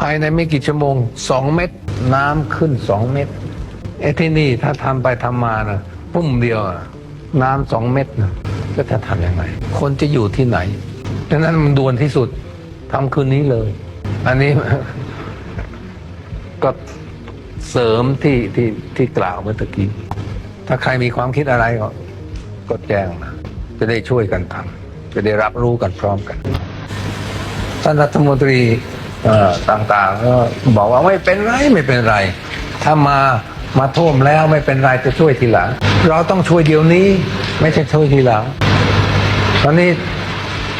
ภายในไม่กี่ชั่วโมงสองเม็ดน้ำขึ้นสองเม็ดไอ้ที่นี่ถ้าทำไปทำมานะปุ่มเดียวอะน้ำสองเม็ดนะก็จะทำยังไง คนจะอยู่ที่ไหนดังนั้นมันด่วนที่สุดทำคืนนี้เลย อันนี้ ก็เสริมที่ที่ที่กล่าวเมื่อตะกี้ ถ้าใครมีความคิดอะไรก็ก็แจ้งนะจะได้ช่วยกันทำจะได้รับรู้กันพร้อมกันท่านรัฐมนตรี เอ่อต่างๆก็บอกว่าไม่เป็นไรไม่เป็นไร ถ้ามามาท่วมแล้วไม่เป็นไรจะช่วยทีหลัง เราต้องช่วยเดี๋ยวนี้ ไม่ใช่ช่วยทีหลังตอนนี้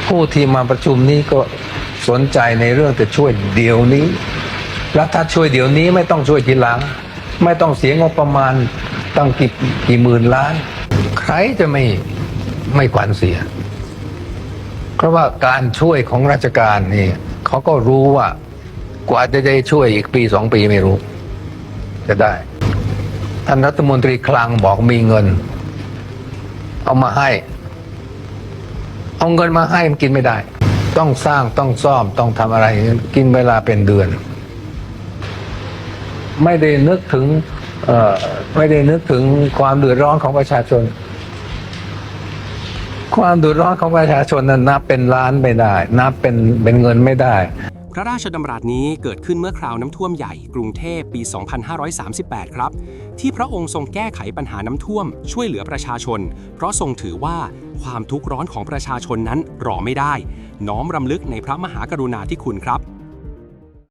ผู้ที่มาประชุมนี้ก็สนใจในเรื่องจะช่วยเดี๋ยวนี้ แล้วถ้าช่วยเดี๋ยวนี้ไม่ต้องช่วยทีหลัง ไม่ต้องเสียงบประมาณตั้งกี่กี่หมื่นล้าน ใครจะไม่ไม่ขวัญเสีย เพราะว่าการช่วยของราชการนี่ เขาก็รู้ว่ากว่าจะได้ช่วยอีกปีสองปีไม่รู้ จะได้ ท่านรัฐมนตรีคลังบอกมีเงิน เอามาให้ เอาเงินมาให้มันกินไม่ได้ ต้องสร้างต้องซ่อมต้องทำอะไร กินเวลาเป็นเดือน ไม่ได้นึกถึงไม่ได้นึกถึงความเดือดร้อนของประชาชน ความดุร้อนของประชาชนนั้นนับเป็นล้านไม่ได้ นับเป็นเป็นเงินไม่ได้ พระราชดำรัสนี้เกิดขึ้นเมื่อคราวน้ำท่วมใหญ่กรุงเทพปี 2538 ครับ ที่พระองค์ทรงแก้ไขปัญหาน้ำท่วม ช่วยเหลือประชาชน เพราะทรงถือว่าความทุกข์ร้อนของประชาชนนั้นรอไม่ได้ น้อมรำลึกในพระมหากรุณาธิคุณครับ